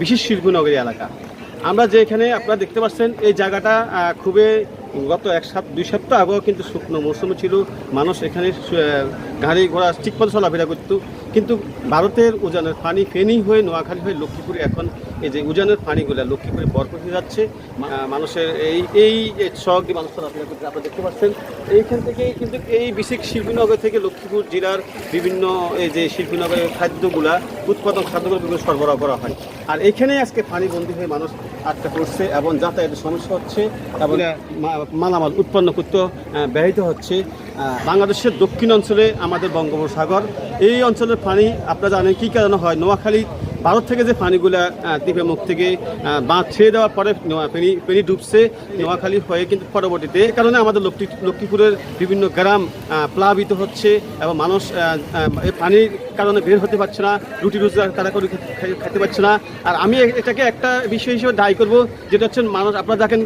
বিশেষ শিল্পনগরী এলাকা। আমরা যে এখানে আপনারা দেখতে পাচ্ছেন, এই জায়গাটা খুবই গত এক সাত, দুই সপ্তাহ আগেও কিন্তু শুকনো মৌসুমে ছিল। মানুষ এখানে গাড়ি ঘোড়া ঠিকমতো চলাফেরা করত। কিন্তু ভারতের উজানের পানি ফেনী হয়ে নোয়াখালী হয়ে লক্ষ্মীপুরে এখন এই যে উজানের পানিগুলো লক্ষ্মীপুরে বরফ হয়ে যাচ্ছে। মানুষের এই এই শখ দিয়ে মানুষ চলাফেরা করতে আপনারা দেখতে পাচ্ছেন। এইখান থেকে কিন্তু এই বিশেষ শিল্পীনগর থেকে লক্ষ্মীপুর জেলার বিভিন্ন এই যে শিল্পীনগরের খাদ্যগুলা উৎপাদন খাদ্যগুলো বিভিন্ন সরবরাহ করা হয়। আর এখানে আজকে পানি বন্দী হয়ে মানুষ আটকা পড়ছে এবং যাতায়াতের সমস্যা হচ্ছে এবং মালামাল উৎপন্ন করতে আহ, ব্যাহত হচ্ছে। বাংলাদেশের দক্ষিণ অঞ্চলে আমাদের বঙ্গোপসাগর। এই অঞ্চলের পানি আপনারা জানেন কী কারণে হয়? নোয়াখালী ভারত থেকে যে পানিগুলা দ্বীপের মুখ থেকে বাঁধ ছেড়ে দেওয়ার পরে নোয়া- ফেনী ফেনী ডুবছে নোয়াখালী হয়ে কিন্তু পরবর্তীতে এই কারণে আমাদের লক্ষ্মী লক্ষ্মীপুরের বিভিন্ন গ্রাম প্লাবিত হচ্ছে এবং মানুষ এই পানির কারণে বের হতে পারছে না রুটি রোজগার তারা করে খেতে পারছে না। আর আমি এটাকে একটা বিষয় হিসেবে দায়ী করব যেটা হচ্ছে মানুষ আপনারা দেখেন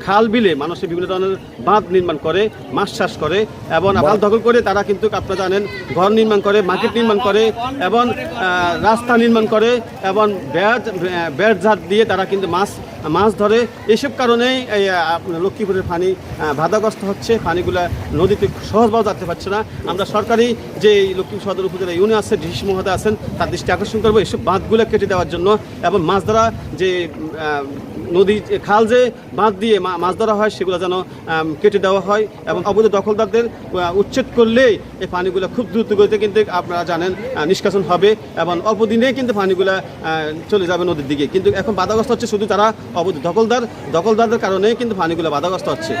খাল বিলে মানুষের বিভিন্ন ধরনের বাঁধ নির্মাণ করে মাছ চাষ করে এবং খাল দখল করে তারা কিন্তু আপনারা জানেন ঘর নির্মাণ করে মার্কেট নির্মাণ করে এবং রাস্তা নির্মাণ করে এবং ব্যাট ব্যাট ঝাঁট দিয়ে তারা কিন্তু মাছ মাছ ধরে। এসব কারণেই এই লক্ষ্মীপুরের পানি বাধাগ্রস্ত হচ্ছে। পানিগুলো নদীতে সহজভাবে যাতে পারছে না। আমরা সরকারি যে এই লক্ষ্মীপুর সদর উপজেলা ইউনিয়ন আছে, ডিসি মহোদয় আছেন, তার দৃষ্টি আকর্ষণ করব এসব বাঁধগুলো কেটে দেওয়ার জন্য। এবং মাছ ধরা যে নদী, খাল যে বাঁধ দিয়ে মাছ ধরা হয়, সেগুলো যেন কেটে দেওয়া হয় এবং অবৈধ দখলদারদের উচ্ছেদ করলেই এই পানিগুলো খুব দ্রুত গতিতে কিন্তু আপনারা জানেন নিষ্কাশন হবে এবং অল্প দিনেই কিন্তু পানিগুলো চলে যাবে নদীর দিকে। কিন্তু এখন বাধাগ্রস্ত হচ্ছে শুধু তারা অবৈধ দখলদার, দখলদারদের কারণেই কিন্তু পানিগুলো বাধাগ্রস্ত হচ্ছে।